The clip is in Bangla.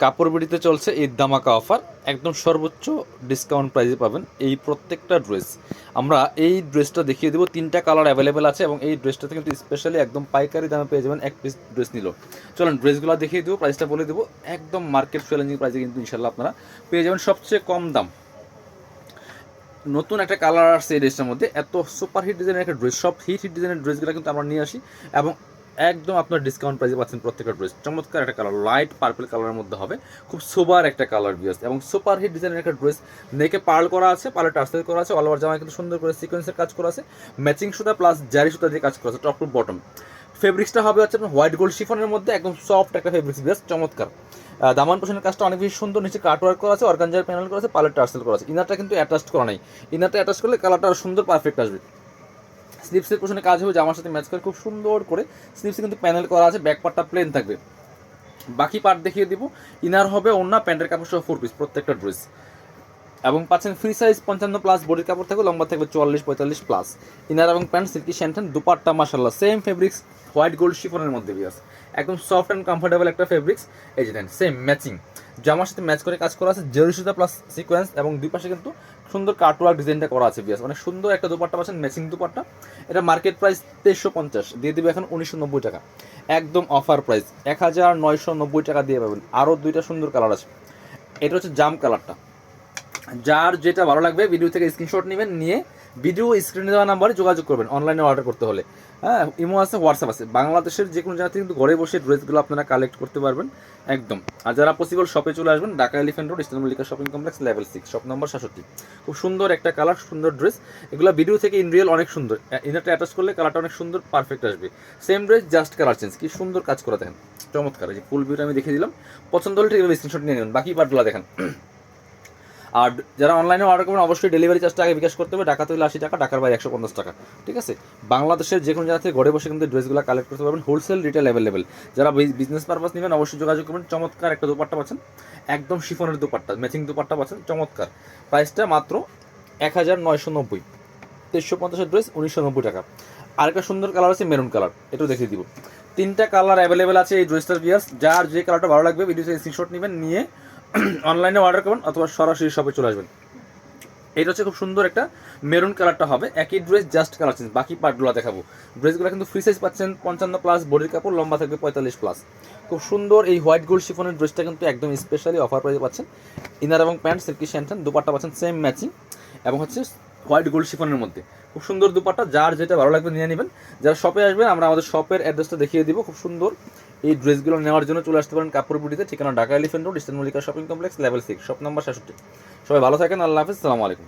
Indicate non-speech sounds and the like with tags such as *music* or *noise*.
কাপড় বিড়িতে চলছে ঈদ দামাকা অফার। একদম সর্বোচ্চ ডিসকাউন্ট প্রাইসে পাবেন এই প্রত্যেকটা ড্রেস আমরা এই ড্রেসটা দেখিয়ে দেবো। তিনটা কালার অ্যাভেলেবেল আছে এবং এই ড্রেসটাতে কিন্তু স্পেশালি একদম পাইকারি দামে পেয়ে যাবেন এক পিস ড্রেস নিল। চলুন ড্রেসগুলো দেখিয়ে দেবো প্রাইসটা বলে দেবো। একদম মার্কেট চ্যালেঞ্জিং প্রাইসে কিন্তু ইনশাল্লাহ আপনারা পেয়ে যাবেন সবচেয়ে কম দাম। নতুন একটা কালার আসছে এই ড্রেসটার মধ্যে। এত সুপার হিট ডিজাইনের একটা ড্রেস সব হিট হিট ডিজাইনের ড্রেসগুলো কিন্তু আমরা নিয়ে আসি এবং একদম আপনার ডিসকাউন্ট প্রাইসে পাচ্ছেন প্রত্যেকটা ড্রেস চমৎকার একটা কালার লাইট পার্পল কালারের মধ্যে হবে। খুব সোবার একটা কালার বিয়াস এবং সুপার হিট ডিজাইনের একটা ড্রেস নেকে পার্ল করা আছে পার্লে টার্সেল করা আছে অল ওভার জামায় কিন্তু সুন্দর করে সিকোয়েন্সের কাজ করা আছে। ম্যাচিং সুতা প্লাস জারি সুতা দিয়ে কাজ করা আছে টপ টু বটম ফেব্রিক্সটা হবে হচ্ছে আপনার হোয়াইট গোল্ড শিফনের মধ্যে, একদম সফট একটা ফেব্রিক্স বেশ চমৎকার। দামান পোষণের কাজটা অনেক বেশি সুন্দর, নিচে কাট ওয়ার্ক করা আছে অর্গানজার প্যানেল করা আছে পার্লার টার্সেল করা আছে। ইনারটা কিন্তু অ্যাটাচ করা নাই। ইনারটা অ্যাটাচ করলে কালারটা সুন্দর পারফেক্ট আসবে। স্লিপসের পোষণে কাজ হবে, জামার সাথে ম্যাচ করে খুব সুন্দর করে স্লিপসে কিন্তু প্যানেল করা আছে ব্যাক পার্টটা প্লেন থাকবে। বাকি পার্ট দেখিয়ে দিব ইনার হবে অন্য প্যান্টের কাপড় সহ ফোর পিস প্রত্যেকটা ড্রেস এবং পাচ্ছেন ফ্রি সাইজ পঞ্চান্ন প্লাস বডির কাপড় থাকবে, লম্বা থাকবে চুয়াল্লিশ, পঁয়তাল্লিশ প্লাস ইনার এবং প্যান্ট সিল্কি শ্যান্টেন দুপাট্টা মাসাল্লাহ সেম ফেব্রিক্স হোয়াইট গোল্ড শিফনের মধ্যে বিয়াস একদম সফট অ্যান্ড কমফোর্টেবল একটা ফেব্রিক্স এই যে সেম ম্যাচিং জামার সাথে ম্যাচ করে কাজ করা আছে জেরি সুতা প্লাস সিকোয়েন্স এবং দুই পাশে কিন্তু সুন্দর কাটওয়ার্ক ডিজাইনটা করা আছে বিয়াস মানে সুন্দর একটা দুপাট্টা পাচ্ছেন ম্যাচিং দুপাট্টা। এটা মার্কেট প্রাইস তেইশশো পঞ্চাশ, দিয়ে দেবে এখন উনিশশো নব্বই টাকা। একদম অফার প্রাইস এক হাজার নয়শো নব্বই টাকা দিয়ে পাবেন। আরও দুইটা সুন্দর কালার আছে। এটা হচ্ছে জাম কালারটা যার যেটা ভালো লাগবে ভিডিও থেকে স্ক্রিনশট নেবেন, নিয়ে ভিডিও স্ক্রিনে দেওয়া নাম্বারে যোগাযোগ করবেন অনলাইনে অর্ডার করতে হলে। হ্যাঁ ইমো আছে হোয়াটসঅ্যাপ আছে। বাংলাদেশের যে কোনো জায়গা থেকে কিন্তু ঘরে বসে ড্রেসগুলো আপনারা কালেক্ট করতে পারবেন, একদম। আর যারা পসিবল শপে চলে আসবেন, Dhaka elephant road eastern Mallika shopping complex level six shop নম্বর সাতষট্টি। খুব সুন্দর একটা কালার সুন্দর ড্রেস এগুলো ভিডিও থেকে ইন রিয়েল অনেক সুন্দর। ইনারটা অ্যাটাচ করলে কালারটা অনেক সুন্দর পারফেক্ট আসবে। Same dress just colour change কি সুন্দর কাজ করে দেখেন। চমৎকার। যে ফুল ভিউটা আমি দেখিয়ে দিলাম। পছন্দ হলে ঠিক স্ক্রিনশট নিয়ে নেবেন। বাকি পার্টগুলো দেখেন। আর যারা অনলাইনে অর্ডার করবেন, অবশ্যই ডেলিভারি চার্জটা আগে বিকাশ করতে হবে। ঢাকা তৈরি আশি টাকা, ঢাকার বাইরে একশো পঞ্চাশ টাকা। ঠিক আছে? বাংলাদেশের যে কোনো জায়গা থেকে ঘরে বসে কিন্তু ড্রেসগুলো কালেক্ট করতে পারবেন। হোলসেল রিটেল অ্যাভেলেবেল যারা বিজনেস পারপাস নেবেন, অবশ্যই যোগাযোগ করবেন। চমৎকার একটা দুপাট্টা পাচ্ছেন। একদম শিফনের দুপাট্টা ম্যাচিং দুপাট্টা পাচ্ছেন। চমৎকার। প্রাইসটা মাত্র এক হাজার নয়শো নব্বই। তেইশশো পঞ্চাশের ড্রেস উনিশশো নব্বই টাকা। আরেকটা সুন্দর কালার আছে মেরুন কালার এটাও দেখিয়ে দিব। তিনটা কালার অ্যাভেলেবেল আছে এই ড্রেসটার বিয়াস যার যে কালারটা ভালো লাগবে ভিডিওতে স্ক্রিনশট নেবেন, নিয়ে *clears throat* অনলাইনে অর্ডার করবেন অথবা সরাসরি শপে চলে আসবেন। এটা হচ্ছে খুব সুন্দর একটা মেরুন কালারটা হবে। একই ড্রেস জাস্ট কালার চেঞ্জ বাকি পার্টগুলো দেখাবো। ড্রেসগুলো কিন্তু ফ্রি সাইজ পাচ্ছেন, পঞ্চান্ন প্লাস বডির কাপড় লম্বা থাকবে পঁয়তাল্লিশ প্লাস খুব সুন্দর এই হোয়াইট গোল্ড শিফনের ড্রেসটা কিন্তু একদম স্পেশালি অফার প্রাইসে পাচ্ছেন। ইনার এবং প্যান্ট সিল্কি শ্যান্টান দুপাট্টা পাচ্ছেন সেম ম্যাচিং এবং হচ্ছে হোয়াইট গোল্ড শিফনের মধ্যে। খুব সুন্দর দুপাট্টা, যার যেটা ভালো লাগবে নিয়ে নেবেন। যারা শপে আসবেন, আমরা আমাদের শপের অ্যাড্রেসটা দেখিয়ে দিব। খুব সুন্দর। এই ড্রেসগুলো নেওয়ার জন্য চলে আসতে পারেন কাপড় বুটিতে ঠিকানা Dhaka elephant road, eastern Mallika shopping complex, level six shop number সাতষট্টি সবাই ভালো থাকেন, আল্লাহ হাফিজ, সালামু আলাইকুম।